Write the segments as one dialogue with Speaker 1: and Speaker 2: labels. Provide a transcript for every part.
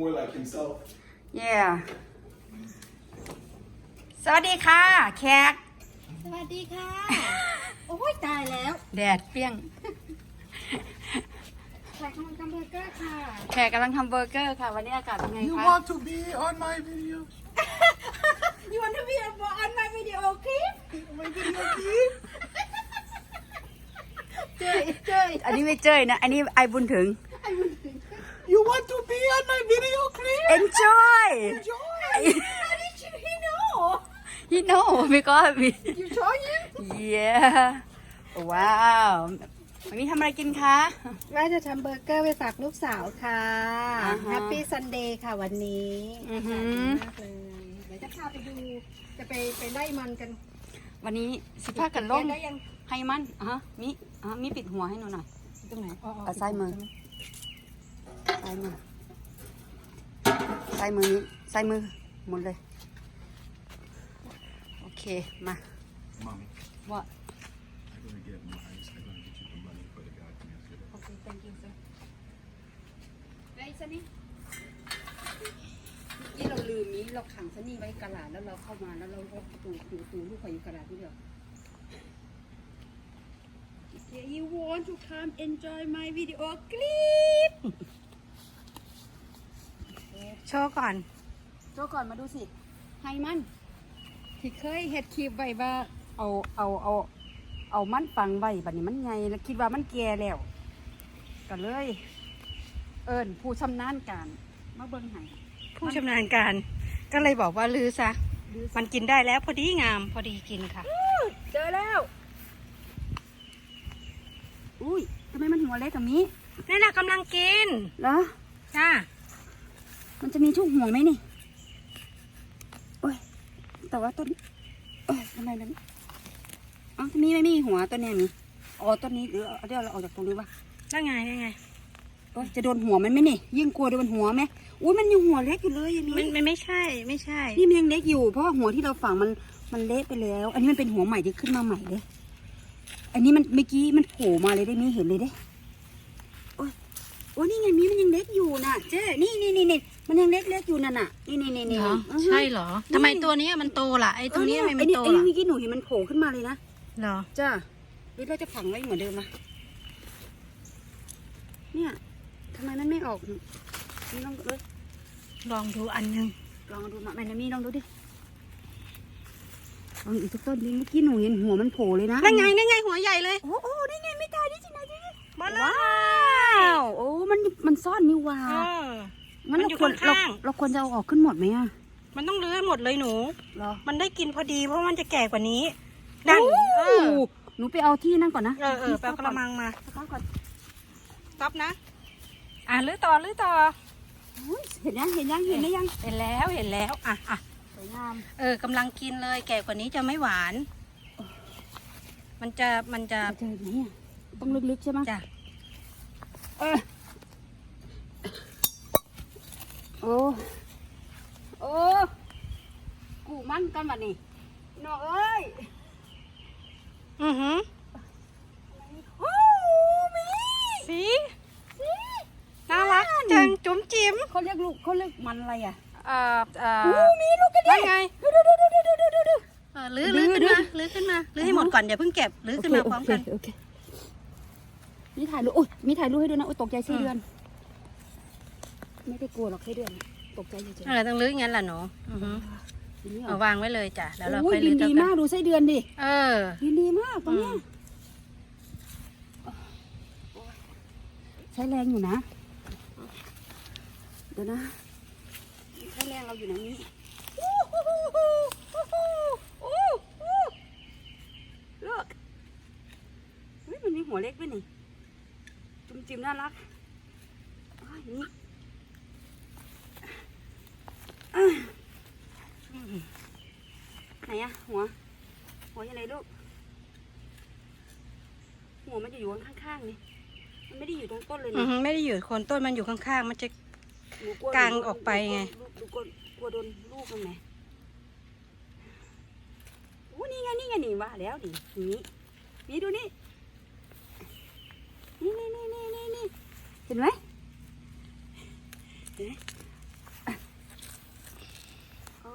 Speaker 1: More like himself.
Speaker 2: yeah สวัสดีค่ะ แขก
Speaker 3: สวัสดีค่ะ โอ้ยตายแล้ว
Speaker 2: แดดเปรี้ยง
Speaker 3: แขกกำลังทำเบอร์เกอร์ค่ะ
Speaker 2: แขกกำลังทำเบอร์เกอร์ค่ะ วันนี้อากาศเป็นไง
Speaker 1: You
Speaker 2: คะ
Speaker 1: want to be on my videos?
Speaker 3: You want to be on my video clip
Speaker 1: My video clip?
Speaker 3: เจ้ยเจ้ย
Speaker 2: อันนี้ไม่เจ้ยนะ อันนี้ไอบุญถึง
Speaker 1: You want to be on my video clip?
Speaker 2: enjoy
Speaker 1: Enjoy.
Speaker 3: How did you he know
Speaker 2: you know because we
Speaker 3: You show him
Speaker 2: yeah ว้าววันนี้ทำอะไรกินคะ
Speaker 3: ว่าจะทำเบอร์เกอร์ไปฝากลูกสาวค่ะ
Speaker 2: อ่าฮะ
Speaker 3: แฮปปี้ซันเดย์ค่ะวันนี้
Speaker 2: อือหือ
Speaker 3: มากเลยเดี๋ยวจะพาไปดูจะไปไปไล่มันกัน
Speaker 2: วันนี้สิพากันลง
Speaker 3: ได้ยัง
Speaker 2: ให้มันอะฮะมิอะฮะมิปิดหัวให้หนูหน่อย
Speaker 3: ตรงไหนอ๋อ
Speaker 2: เอาซ้ายมือซ้ายมือซ้ายมือนี้ซ้ายมือหมดเลย โอเค มา
Speaker 1: Mommy,
Speaker 2: ว่า
Speaker 1: I'm gonna get my I'm gonna get you the money for the guy from yesterday.
Speaker 2: โอเค thank you sir ไอ้ซันนี่เมื่อกี้เราลืมนี้เราขังซันนี่ไว้กระดาษแล้วเราเข้ามาแล้วเราก็ตูตูตูลูกเขาอยู่กระดาษที่เดียว Yeah, you want to come enjoy my video clip
Speaker 3: โชว์ก่อน
Speaker 2: โจก่อนมาดูสิให้มันที่เคยเฮ็ดคลิปไว้ว่า เอาเอาเอาเอามันฟังไว้บัดนี้มันใหญ่แล้วคิดว่ามันแก่แล้วก็เลย เอิญผู้ชำนาญการมาเบิ่งให้
Speaker 3: ผู้ชำนาญการ ก็เลยบอกว่าลือซะมันกินได้แล้วพอดีงามพอดีกินค่ะ
Speaker 2: เจอแล้ว อุ้ยทำไมมันหัวเล็กกับนี้
Speaker 3: นี่นน่ะกำลังกิน
Speaker 2: เหรอ
Speaker 3: จ้า
Speaker 2: มันจะมีช่วงห่วงไหมนี่ โอ้ย แต่ว่าต้นโอ้ยทำไมนั้นอ๋อทำไมไม่มีหัวต้นเนี้ยมีอ๋อต้นนี้เดี๋ยวเอาเดี๋ยวเราออกจากตรงนี้วะ
Speaker 3: ได้ไงได้ไง
Speaker 2: โอ๊ยจะโดนหัวมันไหมนี่ ยิ่งกลัวโดนหัวไหมอุ้ยมันยังหัวเล็กอยู่เลยอย่าง
Speaker 3: มัน
Speaker 2: นี้
Speaker 3: มันไม่ใช่ไม่ใช่
Speaker 2: นี่มันยังเล็กอยู่เพราะว่าหัวที่เราฝังมันมันเละไปแล้ว อันนี้มันเป็นหัวใหม่ที่ขึ้นมาใหม่เลย อันนี้มันเมื่อกี้มันโผล่มาเลยได้ไหมเห็นเลยเด้โอ้ยโอ้ยนี่ไงมีมันยังเล็กอยู่น่ะเจ๊นี่นี่นี่นี่มันยังเล็กเล็กๆอยู่นั่นน่ะ นี่นี่นี่นี่
Speaker 3: เหรอ
Speaker 2: อือฮึ
Speaker 3: ใช่เหรอ
Speaker 2: นี่
Speaker 3: ทำไมตัวเนี้ยมันโตล่ะไอ้ตัวเนี้ย
Speaker 2: เออ
Speaker 3: ทำไมมัน
Speaker 2: เนี่ย
Speaker 3: โต
Speaker 2: ไอ้นี่
Speaker 3: ล่ะ
Speaker 2: ไอ้นี่เมื่อกี้หนูเห็นมันโผล่ขึ้นมาเลยนะ
Speaker 3: เหรอ
Speaker 2: จ้าหรือเราจะฝังไว้เหมือนเดิมมะเนี่ยทำไมมันไม่ออกนี่ลองเลย
Speaker 3: ลองดูอันหนึง
Speaker 2: ลองดูมาแม่นามีลองดูดิลองอีกสักต้นดิเมื่อกี้หนูเห็นหัวมันโผล่เลยนะ
Speaker 3: นั่นไงนั่นไงหัวใหญ่เลย
Speaker 2: โอ้โอ้ได้ไงไม่ตายดิจินะดิ
Speaker 3: มาเล
Speaker 2: ว้าวโอ้มันมันซ่อนนี่หว่า
Speaker 3: เออ
Speaker 2: งั้น
Speaker 3: มัน
Speaker 2: เรา
Speaker 3: อยู่
Speaker 2: ควรเรา
Speaker 3: ข้างๆ
Speaker 2: เราควรจะเอาออกขึ้นหมดไหมอะ
Speaker 3: มันต้องเลื้อยหมดเลยหนู
Speaker 2: เหรอ
Speaker 3: มันได้กินพอดีเพราะมันจะแก่กว่านี้นั่นเอ
Speaker 2: โอ้
Speaker 3: อ
Speaker 2: หนูไปเอาที่นั่นก่อนนะ
Speaker 3: เออเออแปลกระมังมา
Speaker 2: สต๊อกก่อน
Speaker 3: ต๊อบนะ อะลื้อต่อลื้อต่อ
Speaker 2: อุ๊ยเห็นยังเห็นยังเห็นได้ยัง
Speaker 3: เห็นแล้วเห็นแล้วอะอะ
Speaker 2: สวยงาม
Speaker 3: เออกำลังกินเลย แก่กว่านี้จะไม่หวาน มันจะมันจะ
Speaker 2: จะเจอไหนอะ ต้องลึกๆใช่ไหม
Speaker 3: จ้ะ
Speaker 2: เออโอ้โอ้กูมันกันบัดนี้นอเอ้ย
Speaker 3: อือหือ
Speaker 2: โอ้มี
Speaker 3: สีสีน่ารักจังจุ๋มจิ๋ม
Speaker 2: เขาเรียกลูกเขาเรียกมันอะไรอะ
Speaker 3: เอ่อเอ่อ
Speaker 2: อ้มีลูกกั
Speaker 3: น
Speaker 2: ดิ่
Speaker 3: งไง
Speaker 2: ดูดูดูดูดูดูดู
Speaker 3: ลื้อลื้อขึ้นมาลื้อขึ้นมาลื้อให้หมดก่อนอย่าเพิ่งเก็บลื้อขึ้นมาพร้อมกัน
Speaker 2: โอเค มีถ่ายรูปโอ้ยมีถ่ายรูปให้ด้วยนะโอ้ยตกใจไส้เดือน ไม่ได้กลัวหรอกไส้เดือน ตกใจเฉย
Speaker 3: อะไรต้องลื้ออย่างนั้นล่ะหนูอือหือ
Speaker 2: ๆอย่างนี้เหร
Speaker 3: เอา
Speaker 2: อ
Speaker 3: วางไว้เลยจ้ะแล้วเรา
Speaker 2: โอ้ย
Speaker 3: ค่อย
Speaker 2: ดิ
Speaker 3: ลื้อนเท่า
Speaker 2: ดี
Speaker 3: กั
Speaker 2: มาก
Speaker 3: น
Speaker 2: ดูไส้เดือนดิ
Speaker 3: เออ
Speaker 2: ดินดีมากตรงเนี้ย
Speaker 3: อืม
Speaker 2: ใช้แรงอยู่นะ เดี๋ยวนะใช้แรงเราอยู่ไหนนี้อู้หูหูหูหูหูอู้หูเลือกเฮ้ยมันมีหัวเล็กด้วยนี่ จุ่มจิ๋มน่ารักอ้ายนี่อะไหนอะหัว หัวยังไงลูก หัวมันจะอยู่ข้างๆนี่ มันไม่ได้อยู่ตรงต้นเลย
Speaker 3: อื
Speaker 2: นะ
Speaker 3: อหือไม่ได้อยู่โคนต้นมันอยู่ข้างๆ มันจะ
Speaker 2: หนูกลัว
Speaker 3: กางออกไปไง
Speaker 2: ลูกกลัวกลัวโดนลูกมันไงอู้นี่ไงนี่ไงนี่ว่าแล้วดินี่นี่ดูนี่ นี่นี่นี่นี่นี่นี่เห็นไหมเห็นไหม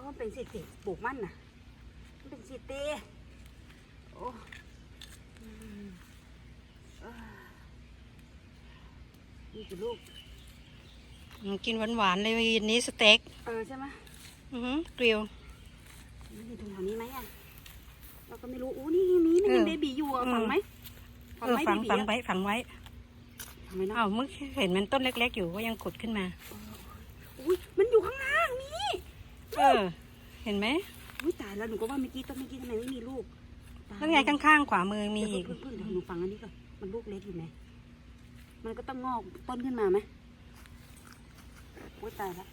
Speaker 2: มันเป็นสิติปลูกมันน่ะมันเป็นสิติโอ้อืมอ่านี่กี่ลูก
Speaker 3: อืมกินหวานๆเลยวันนี้สเต็ก
Speaker 2: เออใช่ไหม
Speaker 3: อือหือกริล
Speaker 2: มันอยู่ตรงแถวนี้ไหมอะ เราก็ไม่รู้อู้นี่มีนี่
Speaker 3: เอ
Speaker 2: ยั
Speaker 3: อ
Speaker 2: งเบบีอยู่อะ
Speaker 3: อืม
Speaker 2: ฝังไหม
Speaker 3: เออ
Speaker 2: ไหม
Speaker 3: ฝัง
Speaker 2: เบบี
Speaker 3: ฝัง
Speaker 2: อะ
Speaker 3: ไว้ฝังไว้
Speaker 2: ฝัง ไหมเนาะ
Speaker 3: อ้าวเมื่อเห็นมันต้นเล็ก ๆ อยู่ก็ยังขุดขึ้นมา
Speaker 2: อุ้ยมันอยู่ข้างล่างนี่
Speaker 3: เออ เห็นไหม
Speaker 2: อุ้ยตายแล้วหนูก็ว่าเมื่อกี้ต้นเมื่อกี้ทำไมไม่มีลูกตาย
Speaker 3: แล้วไงข้างๆขวามือมี
Speaker 2: เดี๋ยว
Speaker 3: อีก
Speaker 2: เพิ่งเพิ่งเดี๋ยวหนูฟังอันนี้ก่อนมันลูกเล็กอยู่ไหมมันก็ต้องงอกต้นขึ้นมาไหมอุ้ยตายแล้ว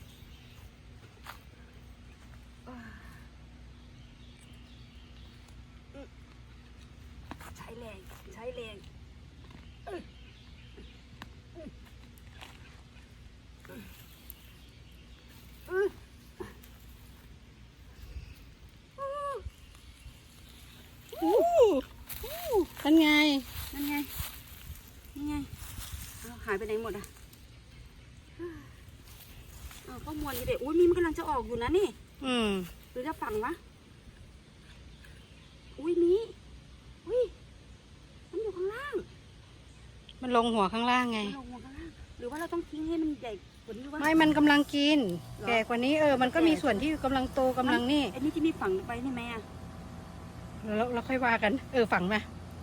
Speaker 2: ใช้แรงใช้แรงอื้อ
Speaker 3: อู้นั่นไง
Speaker 2: นั่นไง นี่ไงเอาหายไปไหนหมดอะเอาข้อมูลนี่เด็กอุ้ยมีมันกำลั งจะออกอยู่นะนี่
Speaker 3: อืม
Speaker 2: หรือจะฝังวะ อุ้ยมีอุ้ย มันอยู่ข้างล่าง
Speaker 3: มันลงหัวข้างล่างไง
Speaker 2: มันลงมาข้างล่าง หรือว่าเราต้องทิ้งให้มันใหญ่กว่านี้วะ
Speaker 3: ไม่ มันกำลังกิน
Speaker 2: หรอ
Speaker 3: แก่กว่านี้เออ มันก็มีส่วนที่กำลังโตกำลังนี่
Speaker 2: ไอ้นี่ที่มีฝังไปนี่ไหมอะ
Speaker 3: แล้วเราค่อยว่ากัน เออ ฝังไหม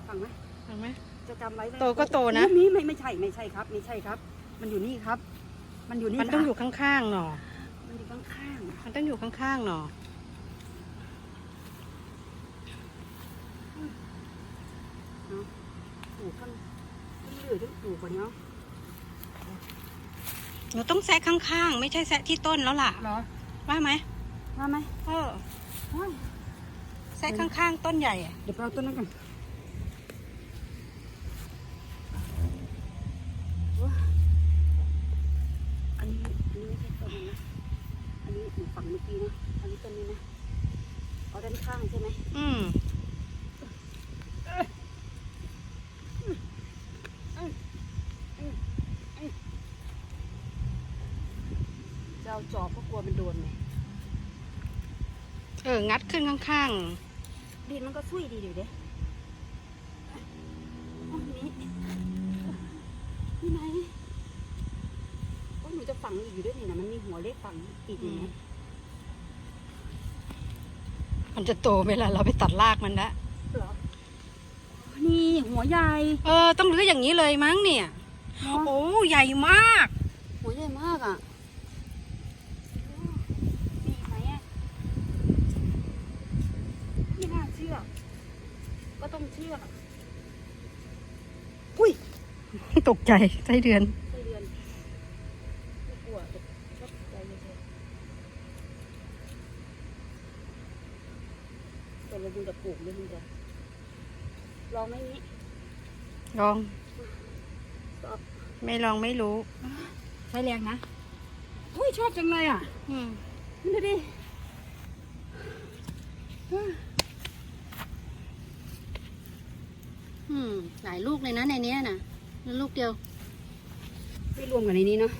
Speaker 2: ฝังไหม
Speaker 3: ฝังไหม
Speaker 2: จะจำไว้เลย
Speaker 3: โตก็โตนะ
Speaker 2: อุ้ยมีไม่ไม่ใช่ไม่ใช่ครับ ไม่ใช่ครับ มันอยู่นี่ครับ มันอยู่นี่
Speaker 3: มันต้อง
Speaker 2: ค่ะ
Speaker 3: อยู่ข้างๆหนอ
Speaker 2: มันอยู่ข้างๆ
Speaker 3: มันต้องอยู่ข้างๆหนอ
Speaker 2: ปลูกข้างที่เหลือที่ปลูกกว่านี้เนาะ
Speaker 3: หนูต้องแซะข้างๆ ไม่ใช่แซะที่ต้นแล้วล่ะ
Speaker 2: เหรอ
Speaker 3: ว่าไหม
Speaker 2: ว่าไหม
Speaker 3: เออ
Speaker 2: โอ้ย
Speaker 3: แซะข้างๆ ต้นใหญ่อะ
Speaker 2: เดี๋ยวไปเอาต้นนั้นก่อนโอ้ยอันนี้อันนี้ไม่ใช่ต้นนั้นนะ อันนี้ห นูฝังเมื่อกี้นะอันนี้ต้นนี้นะเอาด้านข้างใช่ไหม
Speaker 3: อืม
Speaker 2: จะเอาจอบก็กลัวมันโดนไง
Speaker 3: เออ งัดขึ้นข้าง
Speaker 2: ดินมันก็ซุยดีเดี๋ยวเด้โอ้ยนี่นี่ไหนโอ้ยหนูจะฝังอีกอยู่ด้วยนี่นะมันมีหัวเล็กฝังอีกอยู่นะ
Speaker 3: ๆ มันจะโตไหมล่ะเราไปตัดรากมันละ
Speaker 2: เหรอนี่หัวใหญ่
Speaker 3: เออต้องรื้ออย่างนี้เลยมั้งเนี่ย
Speaker 2: เนาะ
Speaker 3: โอ้ใหญ่มาก
Speaker 2: หัวใหญ่มากอะมีอีกไหมอะไม่น่าเชื่อ ก็ต้องเชื่ออุ้ย
Speaker 3: ตกใจไส้เดือน
Speaker 2: ไส้เดือนไม่กลัวแต่ชอบใจเย็น ๆแต่เราดูจะปลูกด้วยมันจะลองไหมนี้
Speaker 3: ลอง
Speaker 2: ตอบ
Speaker 3: ไม่ลองไม่รู้
Speaker 2: ใช้แรงนะอุ้ยชอบจังเลยอะ
Speaker 3: อืม
Speaker 2: นี่ดูดิ
Speaker 3: อืมหลายลูกเลยนะในเนี้ยนะแล้วลูกเดียว
Speaker 2: ไม่รวมกันในนี้เนาะ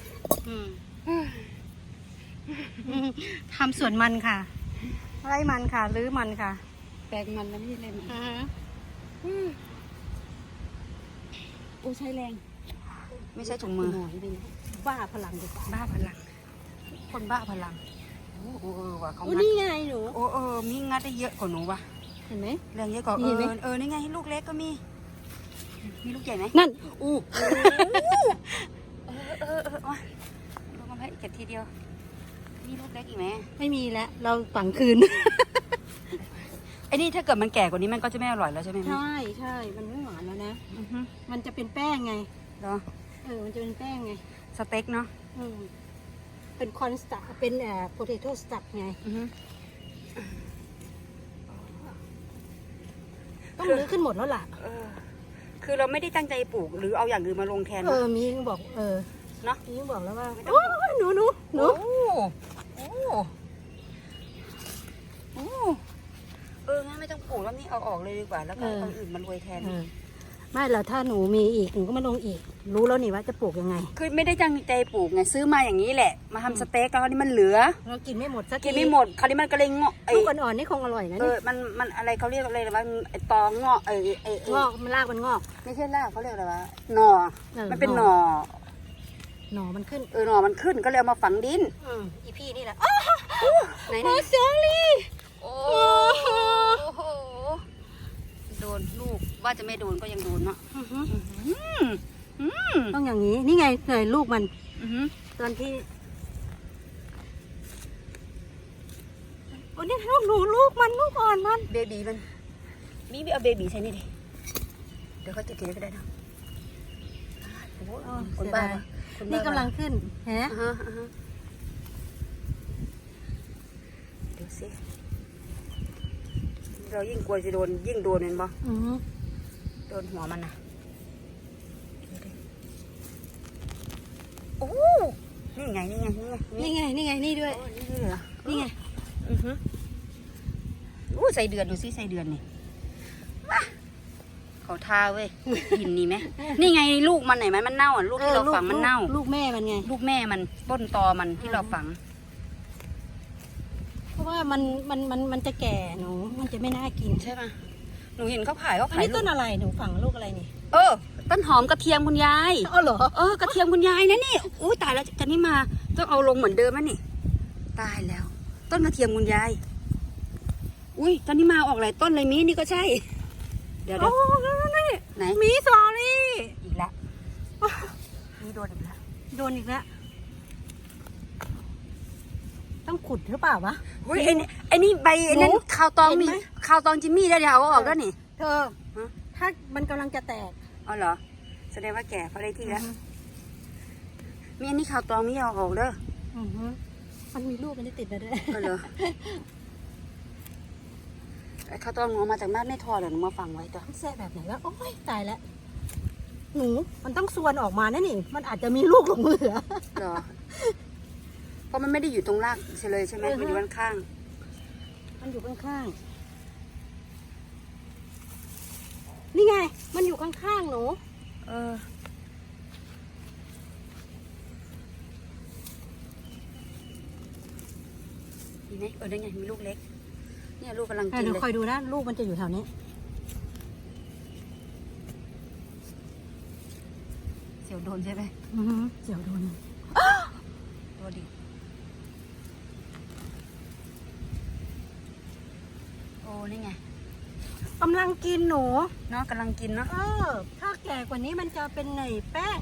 Speaker 3: อืมทำสวนมันค่ะไร่มันค่ะรื้อมันค่ะ
Speaker 2: แปลงมันแล้วไม่ใช่เล่น
Speaker 3: อือฮะ
Speaker 2: โอ้ใช้แรง
Speaker 3: ไม่ใช่ถุงมือ
Speaker 2: หน่อยเป็นบ้าพลังดีกว่า
Speaker 3: บ้าพลัง คนบ้าพลัง
Speaker 2: โอ้เออว่ะเขา
Speaker 3: โอ้
Speaker 2: งัด
Speaker 3: นี่ไงหนู
Speaker 2: โอ้เออมีงัดได้เยอะกว่าหนูว่ะ
Speaker 3: เห็นไหม
Speaker 2: แรงเยอะกว่าเอ
Speaker 3: นี่
Speaker 2: อ
Speaker 3: ไหม
Speaker 2: เออนี่ไงลูกเล็กก็มี มีลูกใหญ่ไหม
Speaker 3: นั่น
Speaker 2: อู้เออเออเออมาลูกมาให้เก็บทีเดียว มีลูกเล็กอีกไหม
Speaker 3: ไม่มีแล้ว เราฝังคืน
Speaker 2: ไอ้นี่ถ้าเกิดมันแก่กว่านี้มันก็จะไม่อร่อยแล้วใช่ไหมแม่
Speaker 3: ใช่ใช่มันไม่หวานแล้วนะ
Speaker 2: อือฮึ
Speaker 3: มันจะเป็นแป้งไง
Speaker 2: เหรอ
Speaker 3: เออ มันจะเป็นแป้งไง
Speaker 2: สเต็กเนาะ
Speaker 3: อืมเป็นคอนสตัเป็นเอ่อโพเทโต้สตัไง
Speaker 2: อือฮึ
Speaker 3: ต้องรื้อขึ้นหมดแล้วล่ะ
Speaker 2: เออ คือเราไม่ได้ตั้งใจปลูก หรือเอาอย่างอื่นมาลงแทน
Speaker 3: เอ
Speaker 2: นะ
Speaker 3: อ มีบอก เออ
Speaker 2: เนอะ
Speaker 3: มีบอกแล้วว่า
Speaker 2: ไม่ต้อง
Speaker 3: โอ้ยหนูหนูหนู
Speaker 2: โอ้โอ้โอ้เอองั้นไม่ต้องปลูกแล้วนี่เอาออกเลยดีกว่าแล้วก็เอาอื่นมาโรยแทน
Speaker 3: เออไม่แล้วถ้าหนูมีอีกหนูก็มาลงอีก รู้แล้วนี่ว่าจะปลูกยังไง
Speaker 2: คือไม่ได้ตั้งใจปลูกไงซื้อมาอย่างนี้แหละ มาทำสเต็กแล้วคราวนี้มันเหลือ
Speaker 3: เรากินไม่หมดสัก
Speaker 2: กินไม่หมดคราวนี้มันก็เลยเงาะไอ้
Speaker 3: ลูกอ่อนๆนี่คงอร่อยนะ
Speaker 2: เอ
Speaker 3: นี่
Speaker 2: อมันมันอะไรเขาเรียกอะไรว่าไอ้ตอเงาะไอ้ไอ้ไอ้
Speaker 3: งอกมันรากมันงอก
Speaker 2: ไม่ใช่รากเขาเรียกอะไรวะหน่อ
Speaker 3: เออ
Speaker 2: มันเป็น
Speaker 3: ห
Speaker 2: ห
Speaker 3: น่
Speaker 2: น่
Speaker 3: อ
Speaker 2: อ
Speaker 3: หน่อมันขึ้น
Speaker 2: เออหน่อมันขึ้นก็เลยเอามาฝังดิน
Speaker 3: อืมอีพี่นี่แหละ
Speaker 2: ไหน
Speaker 3: โอ้
Speaker 2: ไหน
Speaker 3: เซอรี่
Speaker 2: โอ้โห โดนลูกว่าจะไม่โดนก็ยังโดนเนาะอืมอืม
Speaker 3: ต้องอย่างนี้ นี่ไงเคยลูกมัน
Speaker 2: อืม
Speaker 3: ตอนที่โอ้นี่ลูกหนูลูกมันลูกอ่อนมัน
Speaker 2: เบบีมัน มีเอาเบบีใส่นี่ดิเดี๋ยวเขาจะกินก็ได้นะโอ้โหคนบ้าปะคบ้า
Speaker 3: นี่
Speaker 2: ปะ
Speaker 3: กำลังขึ้นเห็นไหม
Speaker 2: อ่าฮะอ่าฮะดูสิ เรายิ่งกลัวจะโดนยิ่งโดนเห็นบ่
Speaker 3: อือ
Speaker 2: โดนหัวมันนะดูดิโอ้นี่ไงนี่ไงนี่ไง
Speaker 3: นี่ไงนี่ไงนี่ด้วย
Speaker 2: โอ้นี่เหรอ
Speaker 3: นี่ไง
Speaker 2: อือฮึอู้ใส่เดือนดูสิใส่เดือนนี่มาเขาทาเว้ยหินนี่ไหมนี่ไงลูกมันไหนไหมมันเน่าอะลูกที่เราฝังมันเน่า
Speaker 3: ลูกแม่มันไง
Speaker 2: ลูกแม่มันต้นตอมันที่เราฝัง
Speaker 3: เพราะ ว่ามันมันมันมันจะแก่หนูมันจะไม่น่ากิน
Speaker 2: ใช่ไหมหนูเห็นเขาขายเขา
Speaker 3: อัน
Speaker 2: ขาย
Speaker 3: นี้ต้นอะไรหนูฝังลูกอะไรนี่
Speaker 2: เออต้นหอมกระเทียมคุณยาย
Speaker 3: อ๋อเหรอ
Speaker 2: เออกระเทียมคุณยายนะนี่อุ้ยตายแล้วจันนี่มาต้องเอาลงเหมือนเดิมไหมนี่ ตายแล้ว ต้นกระเทียมคุณยาย อุ้ยจันนี่มาออกหลายต้นเลยมีนี่ก็ใช่ เดี๋ยวเดี๋
Speaker 3: โอ้
Speaker 2: ยว
Speaker 3: นี่
Speaker 2: ไหน
Speaker 3: มีสอรี่
Speaker 2: อีกละนี่โดนอีกละ
Speaker 3: โดนอีกแล้ว ต้องขุดหรือเปล่าวะ
Speaker 2: อุ้ยไอ้นี่ไอ้นี่ใบไอ้นั่น
Speaker 3: หนู
Speaker 2: ข้าวตอง
Speaker 3: เห็น
Speaker 2: มี
Speaker 3: ไหม
Speaker 2: ข้าวตองจิมมี่ได้เดี๋ยวเอาออกแล้วนี่
Speaker 3: เธอ
Speaker 2: ฮะ
Speaker 3: ถ้ามันกำลังจะแตก
Speaker 2: เอาเหรอ แสดงว่าแก่เขาได้ที่แล้ว มีอันนี้ข้าวตองมีเอาออกเด้อ
Speaker 3: อือฮึมันมีลูกมันได้ติดมาด้วย
Speaker 2: ก็เลยไอ้ข้าวตองหนูเอามาจากบ้านไม่ทอดเดี๋ยวหนูมาฟังไว้ตัว
Speaker 3: แซ่แบบไหนวะโอ้ยตายแล้วหนูมันต้องส่วนออกมานะนี่ มันอาจจะมีลูกหลงเหลือ
Speaker 2: เหรอ เพราะมันไม่ได้อยู่ตรงรากเฉยเลยใช่ไหม
Speaker 3: อือฮะ
Speaker 2: มันอยู่ด้านข้าง
Speaker 3: มันอยู่ข้างๆ นี่ไง มันอยู่ข้างๆ หนู
Speaker 2: เออมีไหมเออได้ไงมีลูกเล็ก เนี่ยลูกกำลังกิน
Speaker 3: เดี๋ยว
Speaker 2: เลย
Speaker 3: คอยดูนะ ลูกมันจะอยู่แถวนี้
Speaker 2: เสียวโดนใช่ไหม
Speaker 3: อือฮึเดี๋ยวโดน
Speaker 2: ตัวดิ อ้นี่ไง
Speaker 3: กำลังกินหนู
Speaker 2: เนาะกำลังกินเนาะ
Speaker 3: เออ ถ้าแก่กว่านี้มันจะเป็นไงแป้ง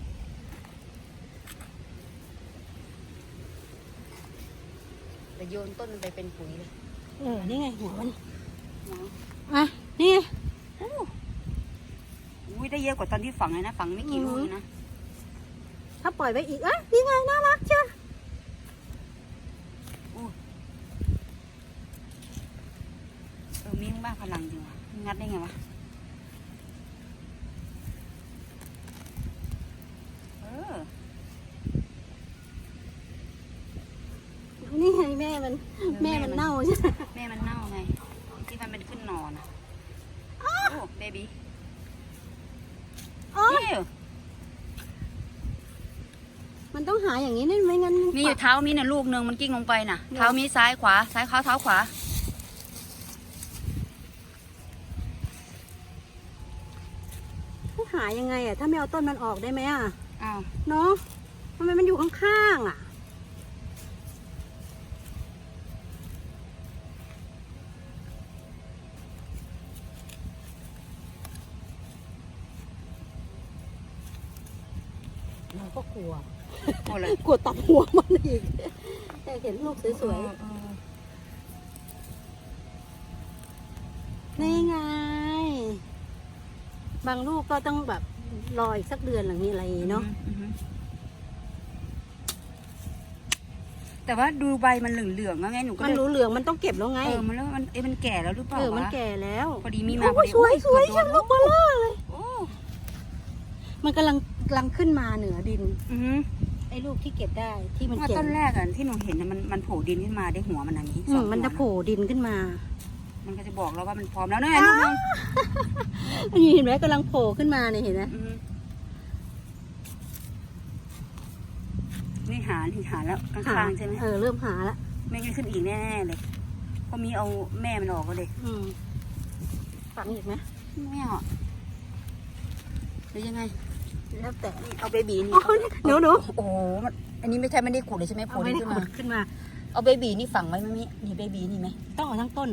Speaker 2: แต่โยนต้นมันไปเป็นปุ๋ยเลย
Speaker 3: เออ นี่ไงหัวมัน
Speaker 2: เนาะ
Speaker 3: อะนี่ไง
Speaker 2: โอ้อุ้ยได้เยอะกว่าตอนที่ฝังเลยนะ ฝังไม่กี่ลูก
Speaker 3: อือฮึ
Speaker 2: เองนะ
Speaker 3: ถ้าปล่อยไว้อีกอะนี่ไงน่ารักจ้ะ
Speaker 2: เออมีบ้างพลังจริงวะงัดได้ไงวะ เออ
Speaker 3: นี่ไง แม่มันแม่มันเน่าใช่ไหม
Speaker 2: แม่มันเน่าไง ที่มันเป็นขึ้นหนอนอะโอ้เบบี้
Speaker 3: อ๋อ
Speaker 2: นี่
Speaker 3: มันต้องหาอย่างนี้นี่ไม่งั้น
Speaker 2: มีอยู่เท้ามีน่ะลูกหนึ่งมันกิ้งลงไปน่ะ เท้ามีซ้ายขวา ซ้ายขวาเท้าขวา
Speaker 3: ต้องหายังไงอะ ถ้าไม่เอาต้นมันออกได้ไหมอะ
Speaker 2: อ้าว
Speaker 3: เนาะทำไมมันอยู่ข้างๆอะ เราก็กลัว
Speaker 2: โอ้เลย
Speaker 3: กลัวตัดหัวมันอีกแต่เห็นลูกสวย
Speaker 2: เออ
Speaker 3: ๆนี่ไง บางลูกก็ต้องแบบรออีกสักเดือนหลังนี้อะไรอย่างงี้เนาะ
Speaker 2: อือฮึแต่ว่าดูใบมันเหลืองๆแล้วไงหนูก็
Speaker 3: มัน
Speaker 2: เลย
Speaker 3: รู้เหลืองมันต้องเก็บแล้วไง
Speaker 2: เออมันแล้วมันเอ๊ะมันแก่แล้วหรือเปล่า
Speaker 3: เออมัน
Speaker 2: วะ
Speaker 3: แก่แล้ว
Speaker 2: พอดีมีมาพ
Speaker 3: โอ้
Speaker 2: อยดี
Speaker 3: สวยสวย
Speaker 2: โอ้
Speaker 3: ช่างลูกเบลอเลย
Speaker 2: โอ้
Speaker 3: มันกำลัง กำลังขึ้นมาเหนือดิน
Speaker 2: อือฮึ
Speaker 3: ไอ้ลูกที่เก็บได้ที่มัน
Speaker 2: ว่า
Speaker 3: เก็บ
Speaker 2: ต้นแรกอะที่หนูเห็นน่ะมันมันโผล่ดินขึ้นมาได้หัวมันอย่างนี้
Speaker 3: อื
Speaker 2: สอ
Speaker 3: ม
Speaker 2: ง
Speaker 3: มันจะ
Speaker 2: หัว
Speaker 3: โผล่ดินขึ้นมา
Speaker 2: อมันก็จะบอกเราว่ามันพร้อมแล้วนะลูกนึง
Speaker 3: อันนี้เห็นไหมกำลังโผล่ขึ้นมาเนี่ยเห็นไหม
Speaker 2: อืมนี่หานี่หาแล้วข้างๆใช่ไหม
Speaker 3: เออเริ่มหาละ
Speaker 2: ไม่งั้นขึ้นอีกแน่ๆเลยเพราะมีเอาแม่มันออกก็เลย
Speaker 3: อืมฝังอีกไหม
Speaker 2: ไม่เอาหรือยังไง
Speaker 3: แล้วแต่
Speaker 2: นี่เอาเบบีนี่
Speaker 3: โอ้ยหนูหนู
Speaker 2: โอ้โหมันอันนี้ไม่ใช่ไม่ได้ขูดเลยใช่ไหม
Speaker 3: เอา
Speaker 2: โผล่
Speaker 3: ไม่
Speaker 2: นี่
Speaker 3: ได้
Speaker 2: ขึ้น
Speaker 3: ขุ
Speaker 2: มา
Speaker 3: ดขึ้นมา
Speaker 2: เอาเบบีนี่ฝังไว้ไหมมินี่เบบีนี่ไหม
Speaker 3: ต้องเอาทั้งต้น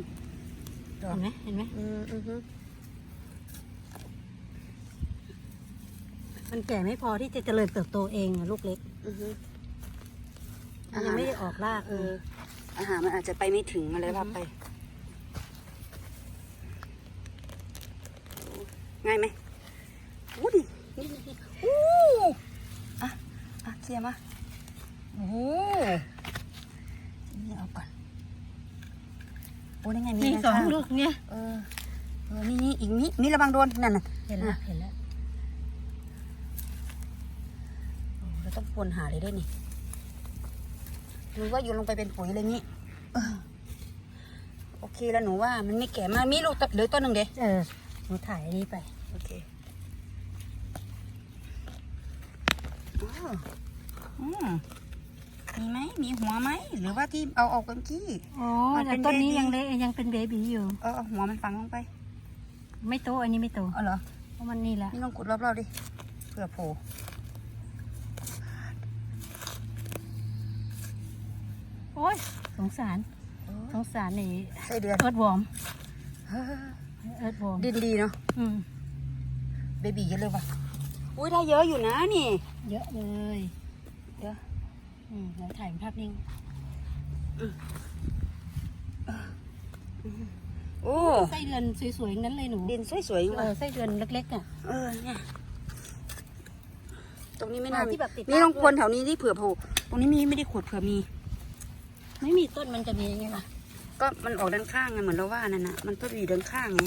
Speaker 2: เหรอ
Speaker 3: เห็นไหมเห็นไหม
Speaker 2: อืมอือฮึ
Speaker 3: มันแก่ไม่พอที่จะเจริญเติบโตเองอะลูกเล็ก
Speaker 2: อือฮึ
Speaker 3: มันยังไม่ได้ออกราก
Speaker 2: เออ อาหารมันอาจจะไปไม่ถึงอะไรว่าไป ง่ายไหมอู้ดินี่นี่นี่อู้อะ อะ เคลียร์มาโอ้โหนี่เอาก่อนโอ้นี่ไงมี
Speaker 3: นี่
Speaker 2: นะ
Speaker 3: สอง
Speaker 2: คะ
Speaker 3: ลูกเนี่ย
Speaker 2: เออเออนี่นี่อีกนิดนี่ระวังโดนนั่นน่ะ
Speaker 3: เห็นแล้วเห็นแล้ว
Speaker 2: โอ้เราต้องควรหาเลยด้วยนี่หนูว่าโยนลงไปเป็นปุ๋ยเลยนี่เออโอเคแล้วหนูว่ามันไม่แก่มากมีลูกเหลือต้นหนึ่งเด้
Speaker 3: เออหนูถ่ายอันนี้ไป
Speaker 2: โอเคอ้าวอื มมีไหมมีหัวไหมหรือว่าที่เอาออกเมื่อกี้
Speaker 3: อ๋อ
Speaker 2: มันเป็น
Speaker 3: แต่ต้นนี้
Speaker 2: baby
Speaker 3: ยังเล็กยังเป็นเบบีอยู่
Speaker 2: เออเอาหัวมันฝังลงไป
Speaker 3: ไม่โตอันนี้ไม่โต
Speaker 2: เอาเหรอ
Speaker 3: เพราะมันนี่ละ
Speaker 2: นี่ลองขุดรอบๆดิเผื่อโผล่
Speaker 3: โอ้ยสงสาร
Speaker 2: เออ
Speaker 3: สงสารนี่
Speaker 2: ไส้เดือน
Speaker 3: เอิร์ดวอร์ม
Speaker 2: เฮ้อ
Speaker 3: เอิร์ดวอร์ม
Speaker 2: ดินดีเนาะ
Speaker 3: อืม
Speaker 2: เบบีเยอะเลยว่ะอุ้ยได้เยอะอยู่นะนี่
Speaker 3: เยอะเลย
Speaker 2: เดี๋ยว
Speaker 3: อืมแล้วถ่ายเป็นภาพนิ่ง
Speaker 2: โอ้
Speaker 3: ไส้เดือนสวยๆนั้นเลยหนู
Speaker 2: ดินสวยๆ
Speaker 3: เอ
Speaker 2: ว่ะ
Speaker 3: อไส้เดือนเล็กๆอะ
Speaker 2: เออเนี่ยตรงนี้ไม่น่า
Speaker 3: อ่าที่
Speaker 2: มี
Speaker 3: แบบติด
Speaker 2: นี่ลอง
Speaker 3: รากด้วย
Speaker 2: ควรแถวนี้ที่เผื่อโผล่ตรงนี้มีไม่ได้ขุดเผื่อมี
Speaker 3: ไม่มีต้นมันจะมียังไงล่ะ
Speaker 2: ก็มันออกด้านข้างไงเหมือนเราว่านั่นน่ะมันต้นอยู่ด้านข้างไง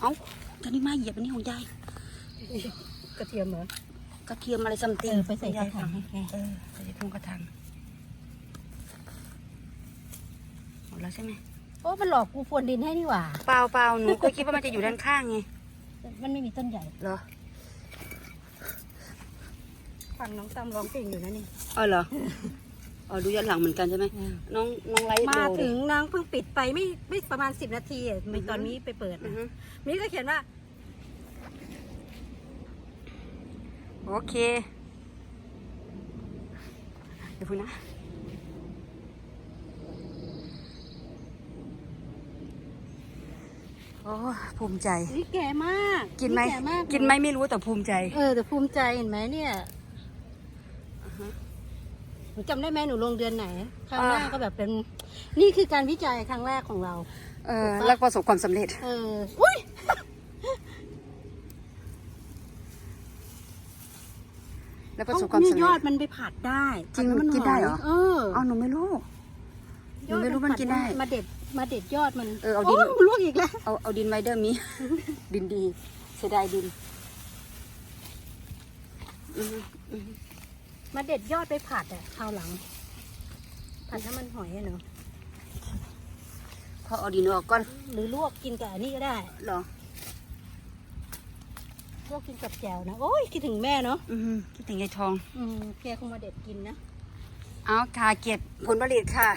Speaker 2: เอ้าตอนนี้มาเหยียบอันนี้ของยาย
Speaker 3: กระเทียมเหรอ ก
Speaker 2: ระเทียมอะไรซัมติ
Speaker 3: เองอไปใส่กระถางให้แก
Speaker 2: เออใส่ทุ่งกระถางหมดแล้วใช่ไหม
Speaker 3: โอ้มันหลอกกูพรวนดินให้นี่หว่า
Speaker 2: เปล่าเปล่าหนูก็คิดว่ามันจะอยู่ด้านข้างไง
Speaker 3: มันไม่มีต้นใหญ่
Speaker 2: เหรอ
Speaker 3: ฟังน้องตำร้องเพลงอยู่นะนี่
Speaker 2: เออเหรออ๋อดูย้อนหลังเหมือนกันใช่ไหมน้องน้องไลฟ์
Speaker 3: มา
Speaker 2: เร็ว
Speaker 3: ถึ
Speaker 2: ดิ
Speaker 3: งนางเพิ่งปิดไปไม่ไม่ประมาณสิบนาทีอะมี
Speaker 2: อือฮึ
Speaker 3: ตอนนี้ไปเปิด
Speaker 2: อือ
Speaker 3: นะ
Speaker 2: ฮึ
Speaker 3: นี่ก็เขียนว่า
Speaker 2: โอเค เดี๋ยวพูดนะโอ้ภูมิใจ
Speaker 3: นี่แก่มาก
Speaker 2: กินไหม
Speaker 3: แก่มาก
Speaker 2: กินไหมไม่รู้แต่ภูมิใจ
Speaker 3: เออแต่ภูมิใจเห็นไหมเนี่ยหนูจำได้ไหมหนูลงเดือนไหน ครั้งแรก
Speaker 2: อ่า
Speaker 3: ก็แบบเป็น นี่คือการวิจัยครั้งแรกของเรา
Speaker 2: เออแล้วประสบความสำเร็จ
Speaker 3: เอออุ้ย
Speaker 2: แล้วประสบความ
Speaker 3: เนี่
Speaker 2: สำ
Speaker 3: ย
Speaker 2: เร็จ
Speaker 3: ยอดมันไปผัดได้
Speaker 2: จริง
Speaker 3: ผัแล้วมัน
Speaker 2: กินได้เหรอ
Speaker 3: เออ
Speaker 2: เอาหนูไม่รู้ หนูไม่รู้มันกินได้
Speaker 3: มาเด็ดมาเด็ดยอดมัน
Speaker 2: เออเอาดิน
Speaker 3: โลวกอีกแล้ว
Speaker 2: เอาเอาดินไว้เดิมมีดินดีเสียดายดินอือฮึอือฮึ
Speaker 3: มาเด็ดยอดไปผัดอะคราวหลัง ผัดน้ำมันหอยอะเนาะ
Speaker 2: พอเอาดินออกก่อน
Speaker 3: หรือลวกกินกับอันนี้ก็ได้
Speaker 2: เหรอ
Speaker 3: ลวกกินกับแจ่วนะโอ้ยคิดถึงแม่เนาะ
Speaker 2: อือฮึคิดถึงยายทอง
Speaker 3: อืมแกคงมาเด็ดกินนะ
Speaker 2: เอาทาเก็บผลผลิตค่ะ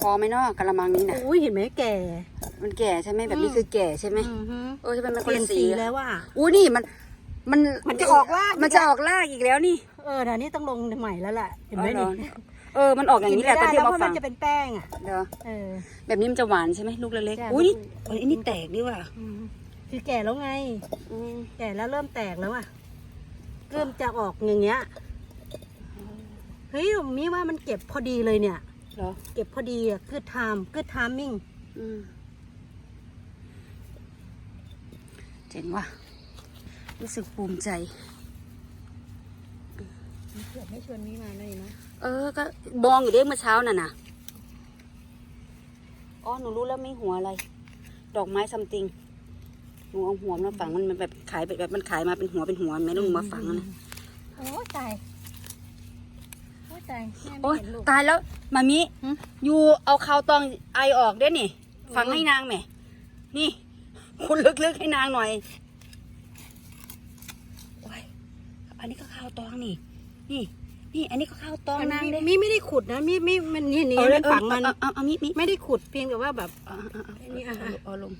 Speaker 2: พอไหมเนาะกระมังนี้นะ
Speaker 3: โอ้ยเห็นไหมแก่
Speaker 2: มันแก่ใช่ไหมแบบนี้
Speaker 3: อืม
Speaker 2: คือแก่ใช่ไหม
Speaker 3: อือฮึ
Speaker 2: เออใช่ไหมมัน
Speaker 3: เป
Speaker 2: คน
Speaker 3: ลี่ยน
Speaker 2: ละสี
Speaker 3: สีแล้วว่ะ
Speaker 2: อู้นี่มัน มัน
Speaker 3: มันจะออกราก
Speaker 2: มันจะออกรากอีกแล้วนี่
Speaker 3: เออเดี๋ยวนี้ต้องลงใหม่แล้วแหละเห็นไหม
Speaker 2: อ๋อเหร
Speaker 3: นี่
Speaker 2: อ เออมันออกอย่างนี้แหละตอนที่
Speaker 3: กิ
Speaker 2: เรา
Speaker 3: ไม่ได้
Speaker 2: ฝั
Speaker 3: แล้วเพราะ
Speaker 2: ง
Speaker 3: มันจะเป็นแป้งอะ
Speaker 2: เดี๋ยว
Speaker 3: เออ
Speaker 2: แบบนี้มันจะหวานใช่ไหมลูกเล็ก
Speaker 3: ใช่
Speaker 2: ๆอุ้ยนี่
Speaker 3: ลูก
Speaker 2: โอ้ยอันนี้แตกดีว่ะ
Speaker 3: อืมคือแก่แล้วไง
Speaker 2: อืม
Speaker 3: แก่แล้วเริ่มแตกแล้วอะเริ่มจะออกอย่างเงี้ยเฮ้ยมีว่ามันเก็บพอดีเลยเนี่ย
Speaker 2: เหรอ
Speaker 3: เก็บพอดีอะคือไทม์คือไทมิ่ง
Speaker 2: อืมเจ๋งว่ะรู้สึกภูมิใจ
Speaker 3: เกือบไม่ชวนมีมาเลยนะ
Speaker 2: เออ ก็มองอยู่เด้เมื่อเช้าน่ะนะอ๋อ หนูรู้แล้วไม่หัวอะไร ดอกไม้ซัมติง หนูเอาหัวมาฝังมันมันแบบขายแบบแบบมันขายมาเป็นหัวเป็นหัวไหมแล้วหนูมาฝังอะนะ
Speaker 3: โอ้ตาย โอ้ใจแม่
Speaker 2: โอ๊
Speaker 3: ไม่
Speaker 2: ย
Speaker 3: เห็นลูก
Speaker 2: ตายแล้วมามิ
Speaker 3: หึ
Speaker 2: อยู่เอาข่าวตองไอออกเด้อนี่ฟังให้นางแหม่ นี่ คุณลึกๆให้นางหน่อยโอ้ยอันนี้ก็ข่าวตองนี่ นี่ นี่อันนี้ก็ข่าวตองนางเด้
Speaker 3: มีไม่ได้ขุดนะมีมีมันนี่นี่
Speaker 2: เอาเลย
Speaker 3: มันฝังมัน
Speaker 2: เอาเอาเอามิมิ
Speaker 3: ไม่ได้ขุดเพียงแต่ว่าแบบ
Speaker 2: เอาเอาเอา
Speaker 3: อันนี้อะ
Speaker 2: เอาเอาลง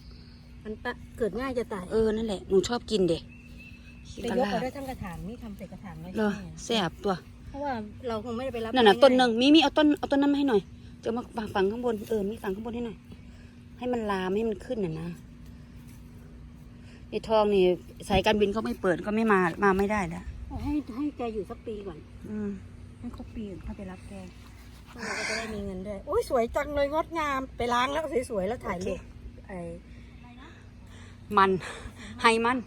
Speaker 3: มันตะเกิดง่ายจะตาย
Speaker 2: เออนั่นแหละหนูชอบกินเด็
Speaker 3: ไปยกเอาได้ทั้งกระถางนี่ทำใส่กระถางไว้
Speaker 2: เหรอ
Speaker 3: ให้
Speaker 2: แซ่บตัว
Speaker 3: เพราะว่าเราคงไม่ได้ไปรับ
Speaker 2: นั่นน่ะ
Speaker 3: ง่ายๆ
Speaker 2: ต้นหนึ่งมีมีเอาต้นเอาต้นนั้นมาให้หน่อยจะมาฝังฝังข้างบนเออมีฝังข้างบนให้หน่อยให้มันลามให้มันขึ้นน่ะนะไอ้ทองนี่สายการบินเขาไม่เปิดก็ไม่มามาไม่ได้แล้ว
Speaker 3: ให้ให้แกอยู่สักปีก่อน
Speaker 2: อืม
Speaker 3: ให้ครบปีก่อนค่อยไปรับแกเราก็จะได้มีเงินด้วยโอ้ยสวยจังเลยงดงาม ไปล้างแล้วสวยๆแล้วถ่ายรูปไอ้
Speaker 2: มันไฮมัน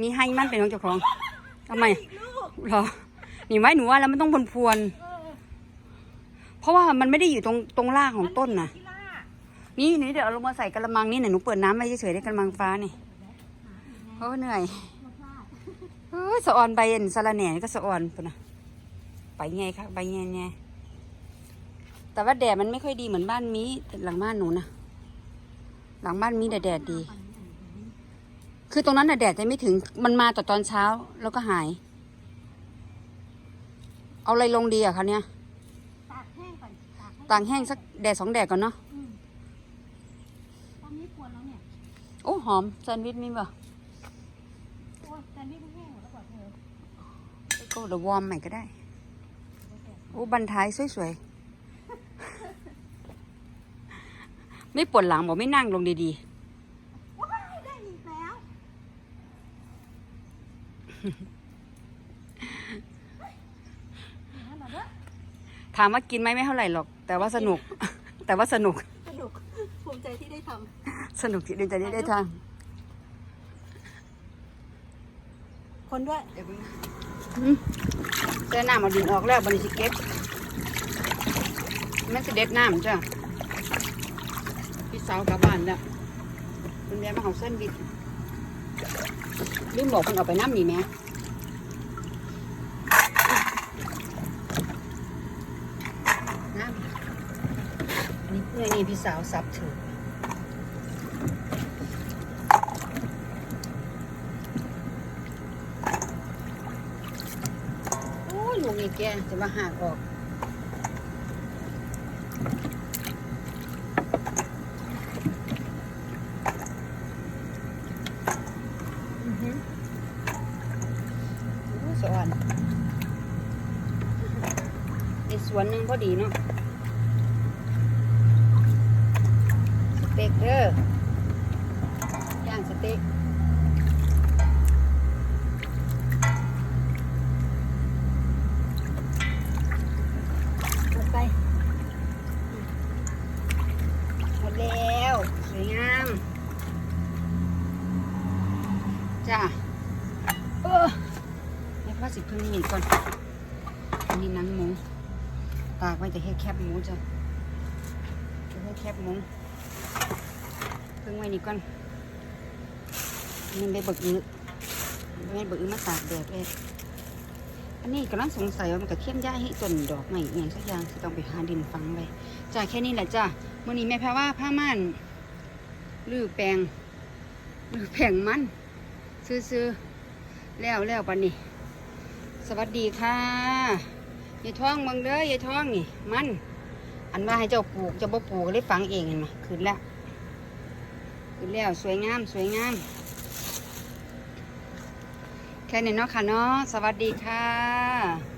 Speaker 2: มีไฮมันเป็นของเจ้าของทำไมเหรอนี่ไหมหนูว่าแล้วมันต้องพวนพวนๆเพราะว่ามันไม่ได้อยู่ตรงตรงล่างของต้นน่ะ นี่นี่เดี๋ยวเอาลงมาใส่กระมังนี่หน่อยหนูเปิดน้ำไว้เฉยๆในกระมังฟ้านี่เพราะว่าเหนื่อยเออ สะออนใบเอ็นสะระแหน่นี่ก็สะออนปุ่นนะไปไงคะไปไงไงแต่ว่าแดดมันไม่ค่อยดีเหมือนบ้านมีแต่หลังบ้านหนูนะหลังบ้านมีแต่แดดดี คือตรงนั้นน่ะแดดจะไม่ถึงมันมาแต่ตอนเช้าแล้วก็หาย เอาอะไรลงดีอะคะเนี่ย
Speaker 3: ตากแห้งก่อนตากให้
Speaker 2: ต่างแห้งสักแดดสองแดดก่อนเนาะ
Speaker 3: อืมตอนนี้ควรแล้วเนี่ย
Speaker 2: โอ้หอมแซนด์วิชมีป่ะ
Speaker 3: โอ้ยแต่นี่ก็แห้งหมดแล้วกว่าเธอ
Speaker 2: ก็เดี๋ยววอร์มใหม่ก็ได้ โอ้ บันท้ายสวยๆ ไม่ปวดหลังบอกไม่นั่งลงดี
Speaker 3: ว้ายได้อีกแล้ว
Speaker 2: ๆถามว่ากินไหมไม่เท่าไหร่หรอก แต่ว่าสนุก แต่ว่าสนุก
Speaker 3: สนุก ภูมิใจที่ได้ท
Speaker 2: สนุกที่ดีใจที่ได้ทางำ
Speaker 3: คนด้วย
Speaker 2: เจอน้ำเอาดินออกแล้วบันสิเก็บมันจะเด็ดน้ำจ้ะพี่สาวกลับบ้านแล้วคุณแม่มาเอาเส้นบิดลืมบอกคนเอาไปน้ำนี่แม่น้ำอันนี้เพื่อนนี่พี่สาวซับถือโอ้ยลูกนี่แกจะมาหักออกโอ้ยสวรรค์อีกสวนหนึ่งพอดีเนาะสเต็กเด้อย่างสเต็กหมดไปหมดแล้วสวยงาม จ้า เออเดี๋ยวพ่อสิพึ่งนี่ก่อน อันนี้หนังหมู ตากไว้จะให้แคบหมูจ้ะจะให้แคบหมูพึ่งไว้นี่ก่อนอันนี่บเบิกอื้อใบเบิกอื้อมาตากแดดเลยอันนี้กำลังสงสัยว่ามันกระเทียมย่าให้ต้นดอกใหม่อย่างสักอย่างสิต้องไปหาดินฝังไปจ้าแค่นี้แหละจ้ามื่อนี้แม่แพ้ว่าผ้าม่านลื้อแปลงลื้อแผงมัน ซื้อๆแล้วแล้วปะนี่สวัสดีค่ะ ยายท้องมึงเด้อยายท้องนี่ มัน อันว่าให้เจ้าปลูกเจ้าบ่ปลูกเลยฝังเองเห็นไหมขึ้นแล้วขึ้นแล้วสวยงามสวยงาม แค่นี้เนาะค่ะเนาะสวัสดีค่ะ